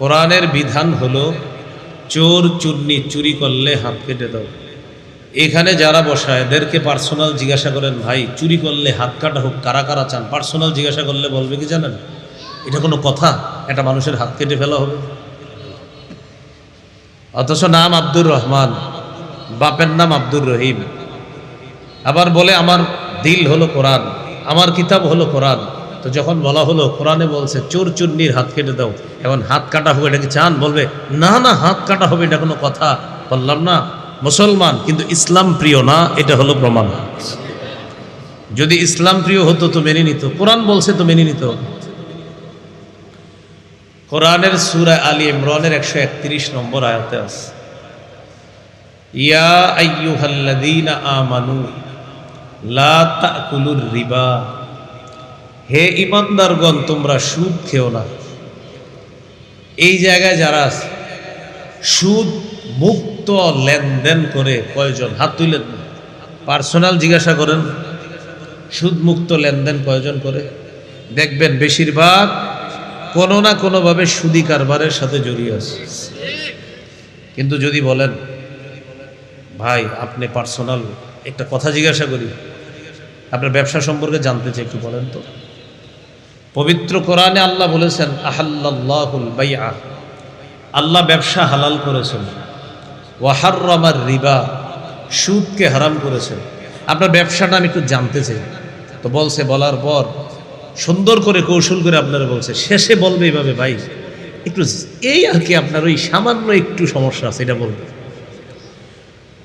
কোরআনের বিধান হলো, চোর চুন্নি চুরি করলে হাত কেটে দাও। এখানে যারা বসায়, এদেরকে পার্সোনাল জিজ্ঞাসা করেন, ভাই, চুরি করলে হাত কাটা হোক, কারা কারা চান? পার্সোনাল জিজ্ঞাসা করলে বলবে কি জানেন? এটা কোনো কথা? এটা মানুষের হাত কেটে ফেলা হবে। অথচ নাম আব্দুর রহমান, বাপের নাম আব্দুর রহিম। আবার বলে, আমার দিল হলো কোরআন, আমার কিতাব হলো কোরআন। তো যখন বলা হলো, কোরআনে বলছে, চোর চুন্নির হাত কেটে দাও। এখন হাত কাটা হবে, এটা কি চান? বলবে, না না, হাত কাটা হবে, এটা কোনো কথা। বললাম, না, মুসলমান, কিন্তু ইসলাম প্রিয় না, এটা হলো প্রমাণ। যদি ইসলাম প্রিয় হতো, তো মেনে নিত। কোরআন বলছে, তো মেনে নিত। কোরআনের সুরা আলী ইমরানের একশো একত্রিশ নম্বর আয়াতে আছে, ইয়া আইয়ুহাল্লাযীনা আমানু লা তাকুলুর রিবা। হে ইমানদারগণ, তোমরা সুদ খেও না। এই জায়গায় যারা সুদ মুক্ত লেনদেন করে কয়জন? হাত তুলেন পার্সোনাল জিজ্ঞাসা করেন, সুদ মুক্ত লেনদেন কয়জন করে? দেখবেন বেশিরভাগ কোনো না কোনোভাবে সুদি কারবারের সাথে জড়িয়ে আছে। কিন্তু যদি বলেন, ভাই, আপনি পার্সোনাল, একটা কথা জিজ্ঞাসা করি। আপনার ব্যবসা সম্পর্কে জানতে চাই, একটু বলেন তো। পবিত্র কোরআনে আল্লাহ বলেছেন আহাল্লাহুল বাইআ। আল্লাহ ব্যবসা হালাল করেছেন। ওয়াহার্রামার রিবা, সুদকে হারাম করেছেন। আপনার ব্যবসাটা আমি একটু জানতে চাই। তো বলছে, বলার পর সুন্দর করে কৌশল করে আপনারা বলছে, শেষে বলবে এইভাবে, ভাই, একটু এই আর কি আপনার ওই সামান্য একটু সমস্যা আছে, এটা বলবে।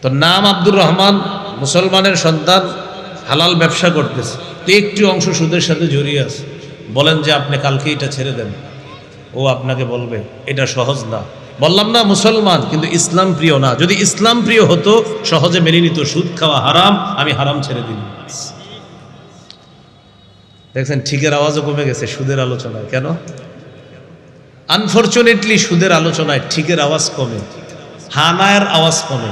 তো নাম আব্দুর রহমান, মুসলমানের সন্তান, হালাল ব্যবসা করতেছে। তো একটু অংশ সুদের সাথে জড়িয়ে আছে। বলেন যে আপনি কালকে এটা ছেড়ে দেন। ও আপনাকে বলবে, এটা সহজ না। বললাম না মুসলমান, কিন্তু ইসলাম প্রিয় না। যদি ইসলাম প্রিয় হতো, সহজে মেনে নিত, সুদ খাওয়া হারাম, আমি হারাম ছেড়ে দিন দেখছেন, ঠিকের আওয়াজও কমে গেছে সুদের আলোচনায়। কেন? আনফর্চুনেটলি সুদের আলোচনায় ঠিকের আওয়াজ কমে। হানায়ের আওয়াজ কমে।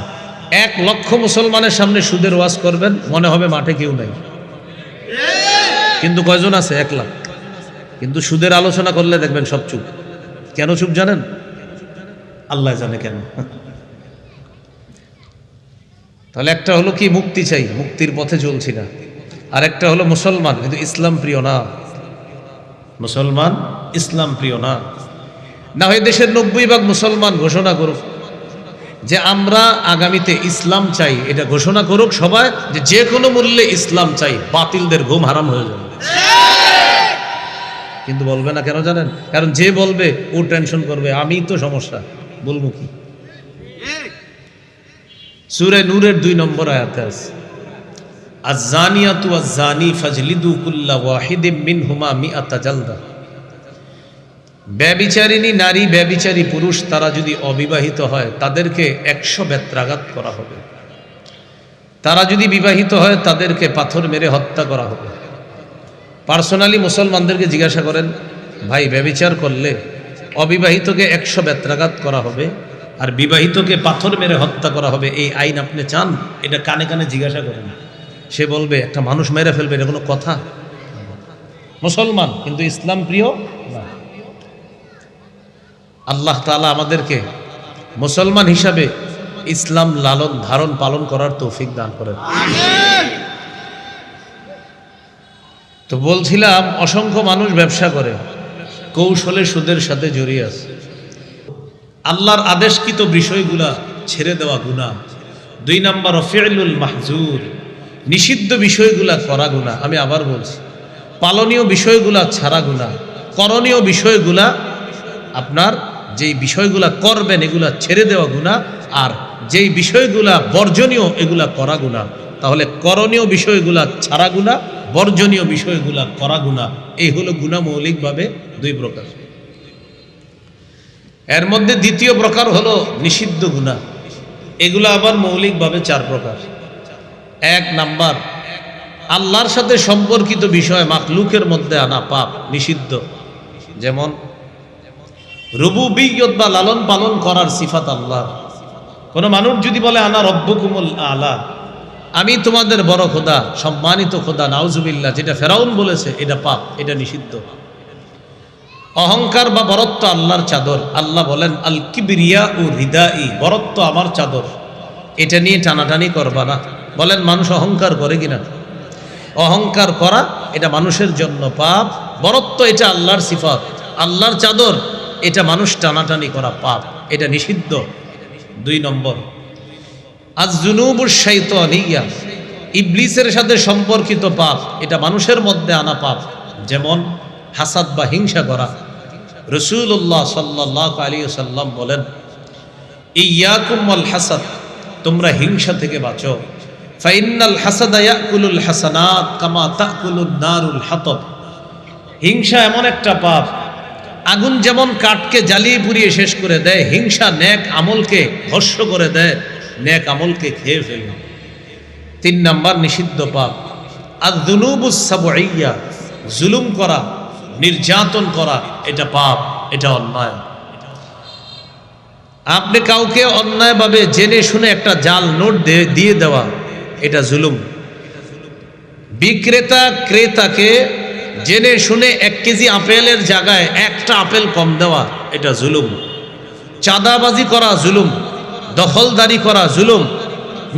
এক লক্ষ মুসলমানের সামনে সুদের ওয়াজ করবেন, মনে হবে মাঠে কেউ নাই। কিন্তু কয়জন আছে? এক লাখ। কিন্তু সুদের আলোচনা করলে দেখবেন সব চুপ। কেন চুপ জানেন? আল্লাহ জানে কেন। তাহলে একটা হলো কি মুক্তি চাই, মুক্তির পথে চলছি না। আর একটা হলো মুসলমান, কিন্তু ইসলাম প্রিয় না। মুসলমান, ইসলাম প্রিয় না। না হয় দেশের নব্বই ভাগ মুসলমান ঘোষণা করুক। যে আমরা আগামীতে ইসলাম চাই, এটা ঘোষণা করুক সবাই যে যে কোনো মূল্যে ইসলাম চাই, বাতিলদের ঘুম হারাম হয়ে যাবে। কিন্তু বলবে না, কেন জানেন? কারণ যে বলবে, ও টেনশন করবে। আমি তো সমস্যা। বলব কি? সুরে নূরের দুই নম্বর আয়াতে আছে। নারী পুরুষ, তারা যদি অবিবাহিত হয়, তাদেরকে একশো বেত্রাঘাত করা হবে। তারা যদি বিবাহিত হয়, তাদেরকে পাথর মেরে হত্যা করা হবে। পার্সোনালি মুসলমানদেরকে জিজ্ঞাসা করেন, ভাই ব্যবিচার করলে অবিবাহিতকে একশো বেত্রাঘাত করা হবে আর বিবাহিতকে পাথর মেরে হত্যা করা হবে, এই আইন আপনি চান? এটা কানে কানে জিজ্ঞাসা করেন। সে বলবে, একটা মানুষ মেরে ফেলবে, এটা কোনো কথা? মুসলমান, কিন্তু ইসলাম প্রিয়? আল্লাহ তালা আমাদেরকে মুসলমান হিসাবে ইসলাম লালন ধারণ পালন করার তৌফিক দান করেন। তো বলছিলাম, অসংখ্য মানুষ ব্যবসা করে, কৌশলে সুদের সাথে জড়িয়ে আছে। আল্লাহর আদেশকৃত বিষয়গুলা ছেড়ে দেওয়া গুণা দুই নাম্বার ফেরলুল মাহজুর, নিষিদ্ধ বিষয়গুলা করা গুণা আমি আবার বলছি, পালনীয় বিষয়গুলা ছাড়া গুণা করণীয় বিষয়গুলা আপনার যেই বিষয়গুলা করবেন, এগুলা ছেড়ে দেওয়া গুণা আর যেই বিষয়গুলা বর্জনীয়, এগুলা করা গুণা তাহলে করণীয় বিষয়গুলা ছাড়া গুণা বর্জনীয় বিষয়গুলা করা গুণা এই হলো গুণা মৌলিকভাবে দুই প্রকার। এর মধ্যে দ্বিতীয় প্রকার হলো নিষিদ্ধ গুণা। এগুলো আবার মৌলিকভাবে চার প্রকার। এক নাম্বার, আল্লাহর সাথে সম্পর্কিত বিষয় মাকলুকের মধ্যে আনা পাপ, নিষিদ্ধ। যেমন, রুবুবিয়ত বা লালন পালন করার সিফাত আল্লাহ কোনো মানুষ যদি বলে, আনা রব্বকুমুল আলা আমি তোমাদের বড় খোদা, সম্মানিত খোদা, নাউজুবিল্লাহ, যেটা ফেরাউন বলেছে, এটা পাপ, এটা নিষিদ্ধ অহংকার বা বরত্ব আল্লাহর চাদর, আল্লাহ বলেন আল কিবিরিয়া ও হৃদাই বরত্ব আমার চাদর। এটা নিয়ে টানাটানি করবা না। বলেন, মানুষ অহংকার করে কিনা? অহংকার করা, এটা মানুষের জন্য পাপ। বরত্ব এটা আল্লাহর সিফাত। আল্লাহর চাদর, এটা মানুষ টানাটানি করা পাপ। এটা নিষিদ্ধ। দুই নম্বর আজ জুনুবুর শাইতানিয়া। ইবলিসের সাথে সম্পর্কিত পাপ, এটা মানুষের মধ্যে আনা পাপ। যেমন হাসাদ বা হিংসা করা। রসুল্লাহ সাল্লাহ আলী সাল্লাম বলেন ইয়াকুমল হাসাদ তোমরা হিংসা থেকে বাঁচো। ফাইনাল হাসাদা ইয়াকুলুল হাসানাত কামা তাকুলুন নারুল হাতব হিংসা এমন একটা পাপ, আগুন যেমন কাঠকে জ্বালিয়ে পুড়িয়ে শেষ করে দেয়, হিংসা ন্যাক আমলকে ভস্য করে দেয়। ন্যাক আমলকে খেয়ে ফেলে তিন নাম্বার, নিষিদ্ধ পাপ। আর দুনুবুসাবইয়া জুলুম করা, নির্যাতন করা, এটা পাপ, এটা অন্যায়। আপনি কাউকে অন্যায়ভাবে জেনে শুনে একটা জাল নোট দিয়ে দেওয়া, এটা জুলুম। বিক্রেতা, ক্রেতাকে জেনে শুনে এক কেজি আপেলের জায়গায় একটা আপেল কম দেওয়া, এটা জুলুম। চাঁদাবাজি করা, জুলুম। দখলদারি করা জুলুম।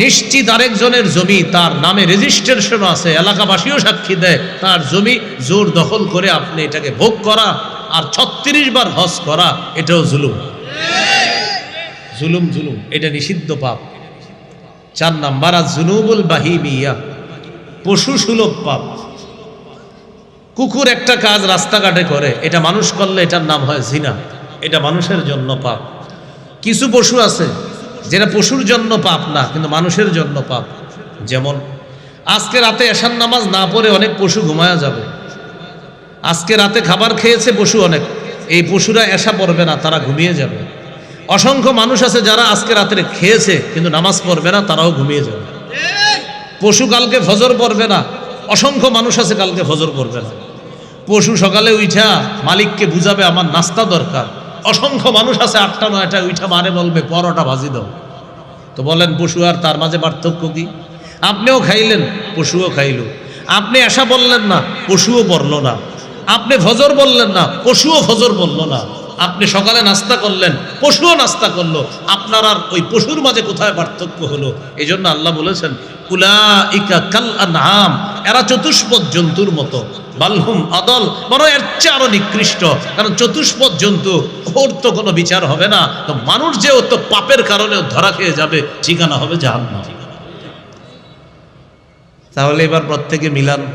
নিশ্চিত আরেকজনের জমি তার নামে রেজিস্ট্রেশন আছে, এলাকাবাসীও সাক্ষী দেয়, তার জমি জোর দখল করে আপনি এটাকে ভোগ করা আর ছত্রিশ বার হজ করা, এটাও জুলুম। জুলুম জুলুম, এটা নিষিদ্ধ পাপ। চার নাম্বার আর জুনুবুল বাহিমিয়া, পশু সুলভ পাপ। কুকুর একটা কাজ রাস্তাঘাটে করে, এটা মানুষ করলে এটার নাম হয় জিনা, এটা মানুষের জন্য পাপ। কিছু পশু আছে যেটা পশুর জন্য পাপ না, কিন্তু মানুষের জন্য পাপ। যেমন, আজকে রাতে এশার নামাজ না পড়ে অনেক পশু ঘুমায়া যাবে। আজকে রাতে খাবার খেয়েছে পশু অনেক। এই পশুরা এসা পড়বে না, তারা ঘুমিয়ে যাবে। অসংখ্য মানুষ আছে যারা আজকে রাত্রে খেয়েছে, কিন্তু নামাজ পড়বে না, তারাও ঘুমিয়ে যাবে। পশু কালকে ফজর পড়বে না, অসংখ্য মানুষ আছে কালকে ফজর পড়বে না। পশু সকালে উঠা মালিককে বুঝাবে, আমার নাস্তা দরকার। অসংখ্য মানুষ আছে আটটা, নয়টা উঠা মারে বলবে, পরোটা ভাজি দাও। তো বলেন, পশু আর তার মাঝে পার্থক্য কি? আপনিও খাইলেন, পশুও খাইল। আপনি আশা বললেন না, পশুও বলল না। আপনি ফজর বললেন না, পশুও ফজর বলল না। আপনি সকালে নাস্তা করলেন, পশুও নাস্তা করল। আপনার আর ওই পশুর মাঝে কোথায় পার্থক্য হলো? এই জন্য আল্লাহ বলেছেন উলা ইকা কাল আনআম এরা চতুষ্পদ জন্তুর মতো। বালহুম আদল বড় এর চেয়ে আরও নিকৃষ্ট। কারণ চতুষ্পদ জন্তু, ওর তো কোনো বিচার হবে না। তো মানুষ যে ও তো পাপের কারণে ধরা খেয়ে যাবে, ঠিকানা হবে জাহান্নাম। তাহলে এবার প্রত্যেকে মিলান।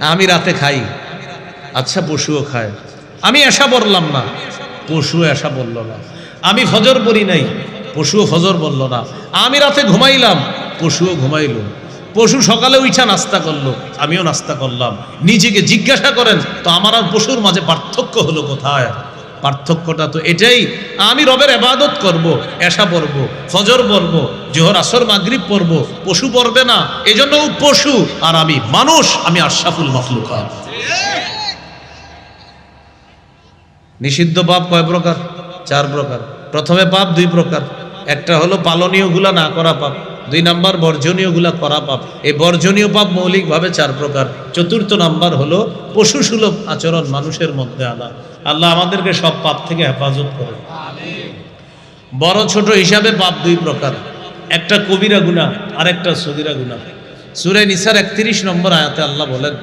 আমি রাতে খাই। আচ্ছা পশুও খায়। আমি আশা বললাম না। পশু এসা বলল না। আমি ফজর পড়ি নাই। পশুও ফজর বলল না। আমি রাতে ঘুমাইলাম। পশুও ঘুমাইল। পশু সকালে উঠা নাস্তা করল, আমিও নাস্তা করলাম। নিজেকে জিজ্ঞাসা করেন, তো আমার আর পশুর মাঝে পার্থক্য হলো কোথায়? পার্থক্যটা তো এটাই, আমি রবের এবাদত করব এসা পড়ব, ফজর পড়ব, জোহর, আসর, মাগরিব পড়ব, পশু পড়বে না এজন্য পশু, আর আমি মানুষ, আমি আশরাফুল মখলুকা নিষিদ্ধ পাপ কয় প্রকার? চার প্রকার। প্রথমে পাপ, দুই প্রকার। একটা হলো পালনীয়গুলা না করা পাপ। দুই নাম্বার বর্জনীয়গুলা করা পাপ। এই বর্জনীয় পাপ মৌলিকভাবে চার প্রকার। চতুর্থ নাম্বার হলো পশু সুলভ আচরণ মানুষের মধ্যে আনা আল্লাহ আমাদেরকে সব পাপ থেকে হেফাজত করে বড় ছোট হিসাবে পাপ দুই প্রকার। একটা কবিরা গুণা আর একটা সগিরা গুণা সুরে নিসার একত্রিশ নম্বর আয়াতে আল্লাহ বলেন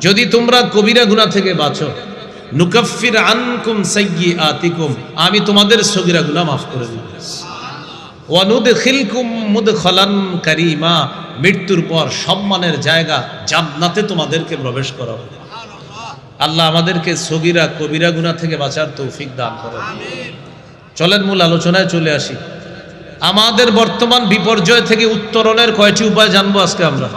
যদি তোমরা কবিরা গুনাহ থেকে বাঁচো নুকাফির আনকুম সাইয়্যাতিকুম আমি তোমাদের সগিরা গুনাহ মাফ করে দেব। মৃত্যুর পর সম্মানের জায়গা জান্নাতে তোমাদেরকে প্রবেশ করাবো আল্লাহ আমাদেরকে সগিরা, কবিরা গুনাহ থেকে বাঁচার তৌফিক দান করেন চলেন মূল আলোচনায় চলে আসি। আমাদের বর্তমান বিপর্যয় থেকে উত্তরণের কয়টি উপায় জানব আজকে আমরা?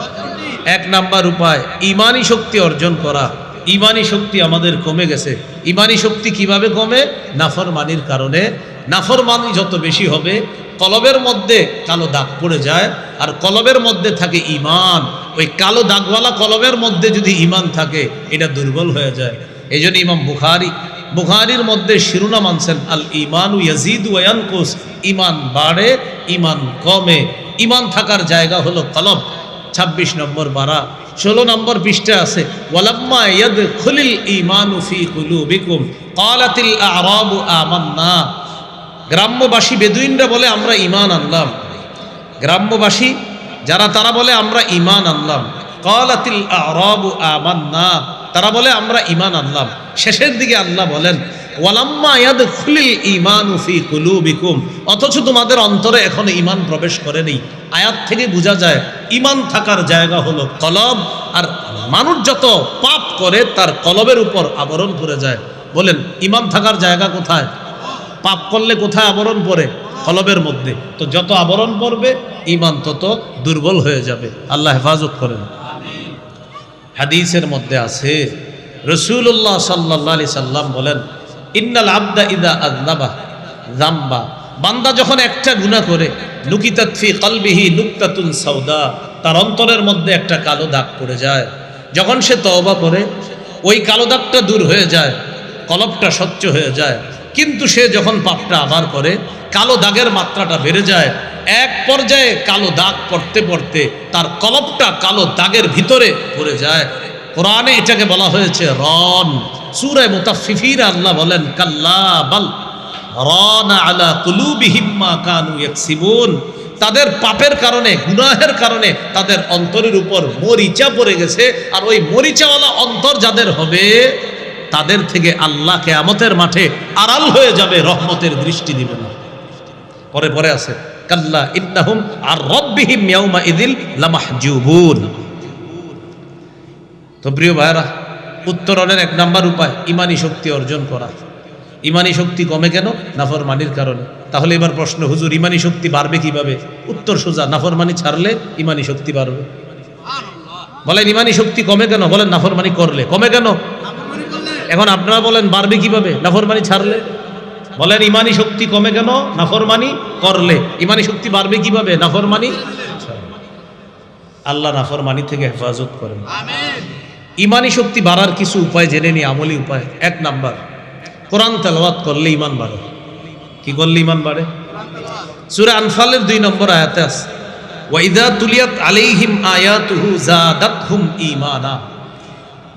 এক নাম্বার উপায় ইমানি শক্তি অর্জন করা। ইমানি শক্তি আমাদের কমে গেছে। ইমানি শক্তি কীভাবে কমে? নাফরমানির কারণে। নাফরমানি যত বেশি হবে, কলবের মধ্যে কালো দাগ পড়ে যায়, আর কলবের মধ্যে থাকে ইমান। ওই কালো দাগওয়ালা কলবের মধ্যে যদি ইমান থাকে, এটা দুর্বল হয়ে যায়। এই জন্য ইমাম বুখারি, বুখারির মধ্যে শিরুনাম আনছেন আল ইমানু ইয়াজিদ ওয়ানকুস ইমান বাড়ে, ইমান কমে। ইমান থাকার জায়গা হলো কলব। ২৬ নম্বর বারা। ষোলো নম্বর পৃষ্ঠা আছে গ্রাম্যবাসী বেদুইনরা বলে, আমরা ইমান আনলাম। গ্রাম্যবাসী, যারা তারা বলে, আমরা ইমান আনলাম। ক্বালাতিল আ'রাবু আমান্না, তারা বলে, আমরা ইমান আনলাম। শেষের দিকে আল্লাহ বলেন ওয়ালাম্মা ইয়াদখুলিল ঈমানু ফি কুলুবিকুম। অথচ তোমাদের অন্তরে এখনও ঈমান প্রবেশ করেনি। আয়াত থেকে বোঝা যায়, ঈমান থাকার জায়গা হলো কলব, আর মানুষ যত পাপ করে তার কলবের উপর আবরণ পড়ে যায়। বলেন, ঈমান থাকার জায়গা কোথায়? পাপ করলে কোথায় আবরণ পড়ে? কলবের মধ্যে। তো যত আবরণ পড়বে, ঈমান তত দুর্বল হয়ে যাবে। আল্লাহ হেফাজত করেন। হাদিসের মধ্যে আছে রসুল্লাহ সাল্লাহ সাল্লাম বলেন ইন্নাল আবদা ইদা আদনাবা জাম্বা বান্দা যখন একটা গুণা করে নুকিতাতফি কলবিহি নুক্তাতুন সৌদা তার অন্তরের মধ্যে একটা কালো দাগ পড়ে যায়। যখন সে তওবা করে, ওই কালো দাগটা দূর হয়ে যায়, কলবটা স্বচ্ছ হয়ে যায়। কিন্তু সে যখন পাপটা আবার করে, কালো দাগের মাত্রাটা বেড়ে যায়। এক পর্যায়ে কালো দাগ পড়তে পড়তে তার কলবটা কালো দাগের ভিতরে পড়ে যায়। কোরআনে এটাকে বলা হয়েছে রন সুরে মুতাফিফির আল্লাহ বলেন, কাল্লা বাল রন আলা কুলুবিহিম মা কানু ইয়াকসিবুন। তাদের পাপের কারণে, গুনাহের কারণে তাদের অন্তরের উপর মরিচা পড়ে গেছে। আর ওই মরিচাওয়ালা অন্তর যাদের হবে, তাদের থেকে আল্লাহ কেয়ামতের মাঠে আড়াল হয়ে যাবে, রহমতের দৃষ্টি দিবে না। পরে পরে আছে, কাল্লা ইন্নাহুম আর রব্বিহিম ইয়াউমা ইদিল লামাহজুবুন। তো প্রিয় ভাইরা উত্তরণের এক নাম্বার উপায়, ইমানি শক্তি অর্জন করা। ইমানি শক্তি কমে কেন? নাফরমানির কারণে। তাহলে এবার প্রশ্ন, হুজুর, ইমানি শক্তি বাড়বে কীভাবে? উত্তর সোজা, নাফরমানি ছাড়লে ইমানি শক্তি বাড়বে। বলেন, ইমানি শক্তি কমে কেন? বলেন, নাফরমানি করলে। কমে কেন? এখন আপনারা বলেন, বাড়বে কীভাবে? নাফরমানি ছাড়লে? বলেন, ইমানি শক্তি কমে কেন? নাফরমানি করলে। ইমানি শক্তি বাড়বে কীভাবে? নাফরমানি আল্লাহ নাফরমানি থেকে হেফাজত করেন। ইমানি শক্তি বাড়ার কিছু উপায় জেনে নি আমলি উপায়। এক নাম্বার, কোরআন তেলাওয়াত করলে ইমান বাড়ে। কি করলে ইমান বাড়ে? সূরা আনফালের দুই নম্বর আয়াতে আছে ওয়াইদা তুলিয়াত আলাইহিম আয়াতুহু জাদাতহুম ঈমানা।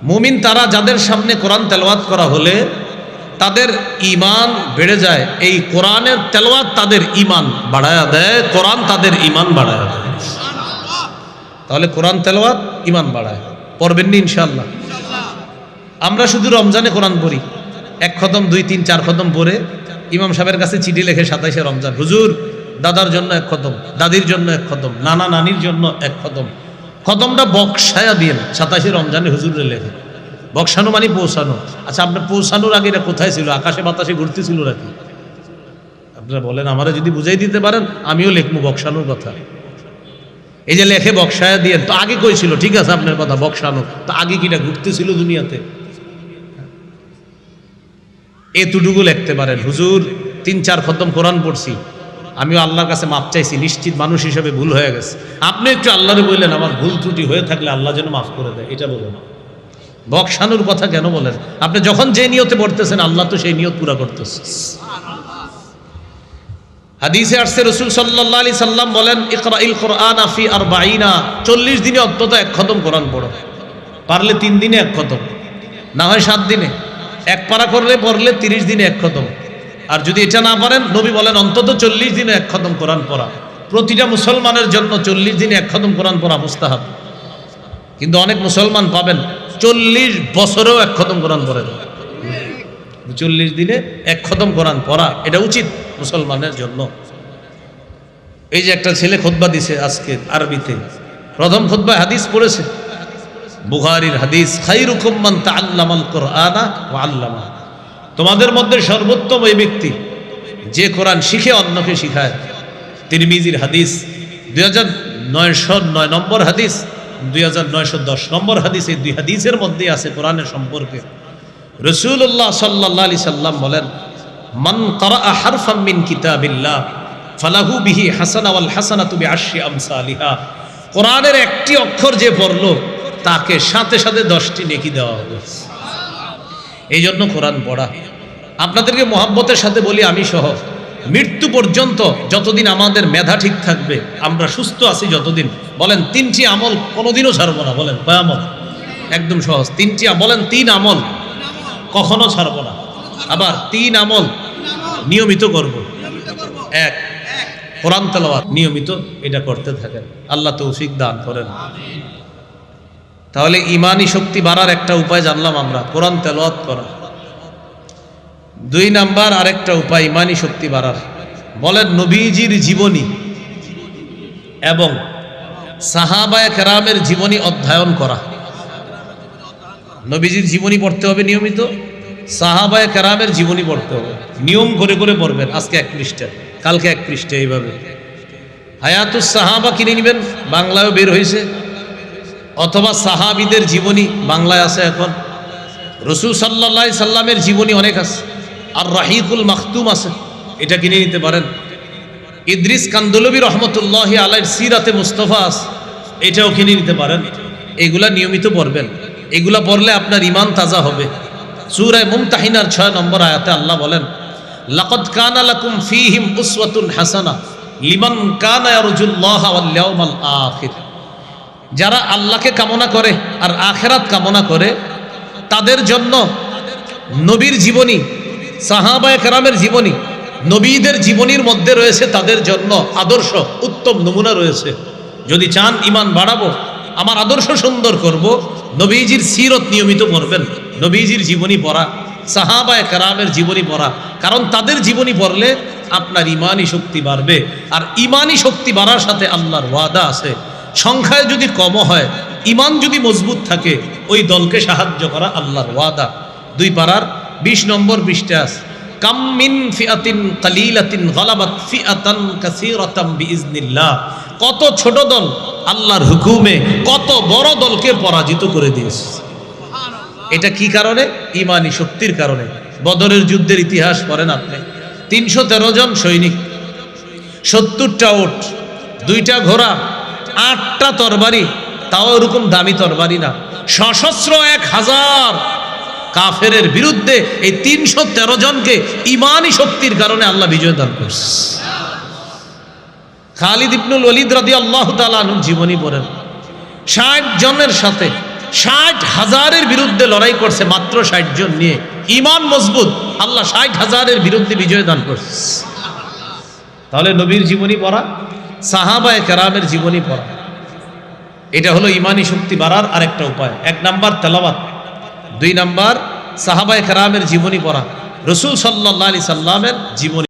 মুমিন তারা যাদের সামনে কোরআন তেলাওয়াত করা হলে তাদের ইমান বেড়ে যায়। এই কোরআনের তেলাওয়াত তাদের ইমান বাড়ায়া দেয়, কোরআন তাদের ইমান বাড়ায়া দেয়। তাহলে কোরআন তেলাওয়াত ইমান বাড়ায়। পড়বেন ইনশাল্লাহ আমরা শুধু রমজানে কোরআন পড়ি। এক খতম, দুই, তিন, চার খতম পড়ে ইমাম সাহেবের কাছে চিঠি লেখে সাতাইশে রমজান, হুজুর, দাদার জন্য এক খতম, দাদির জন্য এক খতম, নানা নানির জন্য এক খতম। খতমটা বক্সায়া দিয়ে সাতাশে রমজানে হুজুরে লেখে। বক্সানো মানে পৌঁছানো। আচ্ছা আপনার পৌঁছানোর আগে এটা কোথায় ছিল? আকাশে বাতাসে ঘুরতেছিল নাকি? আপনারা বলেন, আমারা যদি বুঝাই দিতে পারেন, আমিও লিখব বক্সানোর কথা। এই যে লেখে বক্সায়া দিয়ে, তো আগে কইছিল ঠিক আছে, আপনার কথা, বক্সানো। তো আগে কিটা ঘুরতেছিল দুনিয়াতে? এতটুকু লিখতে পারেন। হুজুর, তিন চার খতম কোরআন পড়ছি। আমিও আল্লাহর কাছে মাপ চাইছি, নিশ্চিত মানুষ হিসেবে ভুল হয়ে গেছে। আপনি একটু আল্লাহরে বললেন, আমার ভুল ত্রুটি হয়ে থাকলে আল্লাহ যেন মাফ করে দেয়, এটা বলুন। বক্সানোর কথা কেন বলেন? আপনি যখন যে নিয়তে পড়তেছেন, আল্লাহ তো সেই নিয়ত পুরা করতেছে। হাদিসে আসছে রসুল সাল্লাহ আলি সাল্লাম বলেন ইকরা ইল কোরআন আফি আর বাইনা চল্লিশ দিনে অন্তত এক খতম কোরআন পড়ো। পারলে তিন দিনে এক খতম, না হয় সাত দিনে। এক পারা করলে, পড়লে তিরিশ দিনে এক খতম। আর যদি এটা না পারেন, নবী বলেন, অন্তত চল্লিশ দিনে এক খতম কোরআন পড়া। প্রতিটা মুসলমানের জন্য চল্লিশ দিনে এক খতম কোরআন পড়া মুস্তাহাব। কিন্তু অনেক মুসলমান পাবেন, চল্লিশ বছরেও এক খতম কোরআন পড়ে না। চল্লিশ দিনে এক খতম কোরআন পড়া, এটা উচিত মুসলমানের জন্য। এই যে একটা ছেলে খোদবা দিছে আজকে আরবিতে, প্রথম খোদবায় হাদিস পড়েছে? বুখারির হাদিস খাইরুকুম্মান আল্লামা তোমাদের মধ্যে সর্বোত্তম এই ব্যক্তি, যে কোরআন শিখে অন্যকে শিখায়। তিরমিজির হাদিস, দুই হাজার নয়শো নয় নম্বর হাদিস, দুই হাজার নয়শো দশ নম্বর হাদিস, এই দুই হাদিসের মধ্যেই আছে কোরআনের সম্পর্কে। রসুল্লাহ সাল্লাহ আলি সাল্লাম বলেন, মান করা হারফাম মিন কিতাবিল্লাহ, ফালাহু বিহি হাসানা ওয়াল হাসানা তুমি আশি আমসালিহা। কোরআনের একটি অক্ষর যে পড়ল, তাকে সাথে সাথে দশটি নেকি দেওয়া হবে। এই জন্য কোরআন পড়া। আপনাদেরকে মোহাব্বতের সাথে বলি আমি সহ, মৃত্যু পর্যন্ত যতদিন আমাদের মেধা ঠিক থাকবে, আমরা সুস্থ আছি যতদিন। বলেন, তিনটি আমল কোনোদিনও ছাড়বো না, বলেন কয় আমল একদম সহজ। তিনটি বলেন, তিন আমল। কখনো ছাড়বো না। আবার তিন আমল নিয়মিত করব। এক, কোরআন তেলাওয়াত নিয়মিত এটা করতে থাকেন। আল্লাহ তৌফিক দান করেন। তাহলে ইমানি শক্তি বাড়ার একটা উপায় জানলাম আমরা, কোরআন তেলাওয়াত করা। দুই নাম্বার আরেকটা উপায় ইমানি শক্তি বাড়ার। বলেন নবীজির জীবনী এবং সাহাবায় কেরামের জীবনী অধ্যয়ন করা। নবীজির জীবনী পড়তে হবে নিয়মিত, সাহাবায় কেরামের জীবনী পড়তে হবে। নিয়ম করে করে পড়বেন, আজকে এক পৃষ্ঠা কালকে এক পৃষ্ঠা এইভাবে। হায়াতুস সাহাবা কিনে নেবেন, বাংলায়ও বের হয়েছে। অথবা সাহাবিদের জীবনী বাংলায় আছে এখন। রসুল সাল্লাহ সাল্লামের জীবনী অনেক আছে। আর রাহিকুল মাখতুম আছে, এটা কিনে নিতে পারেন। ইদ্রিস কান্দুলবী রহমতুল্লাহ আলাইর সিরাতে মুস্তফা আছে, এটাও কিনে নিতে পারেন। এগুলা নিয়মিত পড়বেন। এগুলা পড়লে আপনার ইমান তাজা হবে। সুরায় মুমতাহিনার ছয় নম্বর আয়াতে আল্লাহ বলেন, লাকদ কানা লাকুম ফীহিম উসওয়াতুন হাসানা লিমান কানা ইয়ারজুল্লাহ ওয়াল ইয়াউমাল আখির। যারা আল্লাহকে কামনা করে আর আখেরাত কামনা করে, তাদের জন্য নবীর জীবনী, সাহাবায় কেরামের জীবনী, নবীদের জীবনীর মধ্যে রয়েছে তাদের জন্য আদর্শ, উত্তম নমুনা রয়েছে। যদি চান ইমান বাড়াবো, আমার আদর্শ সুন্দর করব নবীজির সিরত নিয়মিত পড়বেন। নবীজির জীবনী পড়া, সাহাবায় কারামের জীবনী পড়া, কারণ তাদের জীবনী পড়লে আপনার ইমানি শক্তি বাড়বে। আর ইমানি শক্তি বাড়ার সাথে আল্লাহর ওয়াদা আছে। সংখ্যায় যদি কম হয়, ইমান যদি মজবুত থাকে, ওই দলকে সাহায্য করা আল্লাহর ওয়াদা। দুই পাড়ার বিশ নম্বর বিশটা আছে, কাম মিন ফিআতিন কালিলাতিন গালাবাত ফিআতান কাসীরাতাম কত ছোট দল আল্লাহর হুকুমে কত বড় দলকে পরাজিত করে দিয়েছে। এটা কি কারণে? ইমানি শক্তির কারণে। বদরের যুদ্ধের ইতিহাস পড়েন আপনি। তিনশো তেরো জন সৈনিক, সত্তরটা ওট, দুইটা ঘোড়া, আটটা তরবারি। তাও এরকম দামি তরবারি না। সশস্ত্র এক হাজার কাফেরের বিরুদ্ধে এই তিনশো তেরো জনকে ইমানি শক্তির কারণে আল্লাহ বিজয় দান করছে। খালিদ ইবনুল ওলিদ রাদি আল্লাহ তালুর জীবনী পড়েন। ষাট জনের সাথে, ষাট হাজারের বিরুদ্ধে লড়াই করছে মাত্র ষাট জন নিয়ে। ইমান মজবুত, আল্লাহ ষাট হাজারের বিরুদ্ধে বিজয় দান করছে। তাহলে নবীর জীবনী পড়া, সাহাবায় কেরামের জীবনী পড়া। এটা হলো ইমানি শক্তি বাড়ার আরেকটা উপায়। এক নাম্বার তেলাবাত দুই নাম্বার সাহাবায় কেরামের জীবনী পড়া। রসুল সাল্লাহ আলি সাল্লামের জীবনী